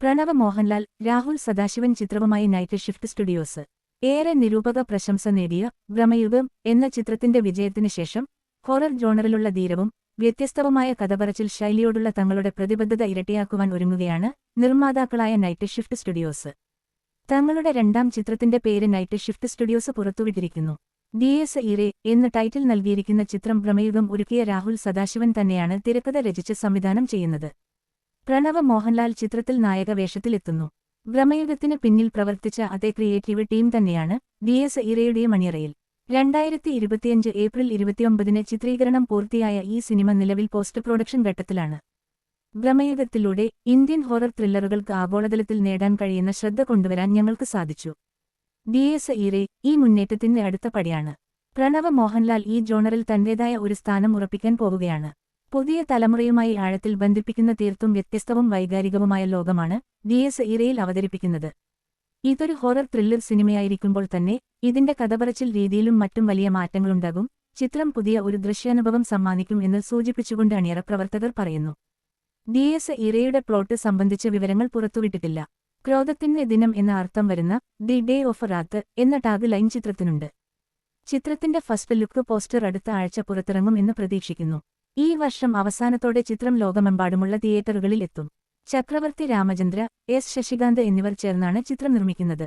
പ്രണവ മോഹൻലാൽ രാഹുൽ സദാശിവൻ ചിത്രവുമായി night shift studios. ഏറെ നിരൂപക പ്രശംസ നേടിയ ഭ്രമയുഗം എന്ന ചിത്രത്തിന്റെ വിജയത്തിനു ശേഷം ഹൊറർ ജോണറിലുള്ള ധീരവും വ്യത്യസ്തവുമായ കഥപറച്ചിൽ ശൈലിയോടുള്ള തങ്ങളുടെ പ്രതിബദ്ധത ഇരട്ടിയാക്കുവാൻ ഒരുങ്ങുകയാണ് നിർമ്മാതാക്കളായ നൈറ്റ് ഷിഫ്റ്റ് സ്റ്റുഡിയോസ്. തങ്ങളുടെ രണ്ടാം ചിത്രത്തിന്റെ പേര് നൈറ്റ് ഷിഫ്റ്റ് സ്റ്റുഡിയോസ് പുറത്തുവിട്ടിരിക്കുന്നു. ഡി എസ് ഇറെ എന്ന് ടൈറ്റിൽ നൽകിയിരിക്കുന്ന ചിത്രം ഭ്രമയുഗം ഒരുക്കിയ രാഹുൽ സദാശിവൻ തന്നെയാണ് തിരക്കഥ രചിച്ച് സംവിധാനം ചെയ്യുന്നത്. പ്രണവ മോഹൻലാൽ ചിത്രത്തിൽ നായക വേഷത്തിലെത്തുന്നു. ഭ്രമയുഗത്തിന് പിന്നിൽ പ്രവർത്തിച്ച അതേ ക്രിയേറ്റീവ് ടീം തന്നെയാണ് ഡി എസ് ഇറയുടെയും മണിയറയിൽ രണ്ടായിരത്തി ഇരുപത്തിയഞ്ച് ഏപ്രിൽ ഇരുപത്തിയൊമ്പതിന് ചിത്രീകരണം പൂർത്തിയായ ഈ സിനിമ നിലവിൽ പോസ്റ്റ് പ്രൊഡക്ഷൻ ഘട്ടത്തിലാണ്. ഭ്രമയുഗത്തിലൂടെ ഇന്ത്യൻ ഹൊറർ ത്രില്ലറുകൾക്ക് ആഗോളതലത്തിൽ നേടാൻ കഴിയുന്ന ശ്രദ്ധ കൊണ്ടുവരാൻ ഞങ്ങൾക്ക് സാധിച്ചു. ഡി എസ് ഇറെ ഈ മുന്നേറ്റത്തിന്റെ അടുത്ത പടിയാണ്. പ്രണവ് മോഹൻലാൽ ഈ ജോണറിൽ തന്റേതായ ഒരു സ്ഥാനം ഉറപ്പിക്കാൻ പോവുകയാണ്. പുതിയ തലമുറയുമായി ആഴത്തിൽ ബന്ധിപ്പിക്കുന്ന തീർത്തും വ്യത്യസ്തവും വൈകാരികവുമായ ലോകമാണ് ഡി എസ് ഇറയിൽ അവതരിപ്പിക്കുന്നത്. ഇതൊരു ഹൊറർ ത്രില്ലർ സിനിമയായിരിക്കുമ്പോൾ തന്നെ ഇതിന്റെ കഥപറച്ചിൽ രീതിയിലും മറ്റും വലിയ മാറ്റങ്ങളുണ്ടാകും. ചിത്രം പുതിയ ഒരു ദൃശ്യാനുഭവം സമ്മാനിക്കും എന്ന് സൂചിപ്പിച്ചുകൊണ്ട് അണിയറ പ്രവർത്തകർ പറയുന്നു. ഡി എസ് ഇറയുടെ പ്ലോട്ട് സംബന്ധിച്ച വിവരങ്ങൾ പുറത്തുവിട്ടിട്ടില്ല. ക്രോധത്തിന്റെ ദിനം എന്ന അർത്ഥം വരുന്ന ദി ഡേ ഓഫ് റാത്ത് എന്ന ടാഗ് ലൈൻ ചിത്രത്തിനുണ്ട്. ചിത്രത്തിന്റെ ഫസ്റ്റ് ലുക്ക് പോസ്റ്റർ അടുത്ത ആഴ്ച പുറത്തിറങ്ങും എന്ന് പ്രതീക്ഷിക്കുന്നു. ഈ വർഷം അവസാനത്തോടെ ചിത്രം ലോകമെമ്പാടുമുള്ള തിയേറ്ററുകളിൽ എത്തും ചക്രവർത്തി രാമചന്ദ്ര എസ് ശശികാന്ത് എന്നിവർ ചേർന്നാണ് ചിത്രം നിർമ്മിക്കുന്നത്.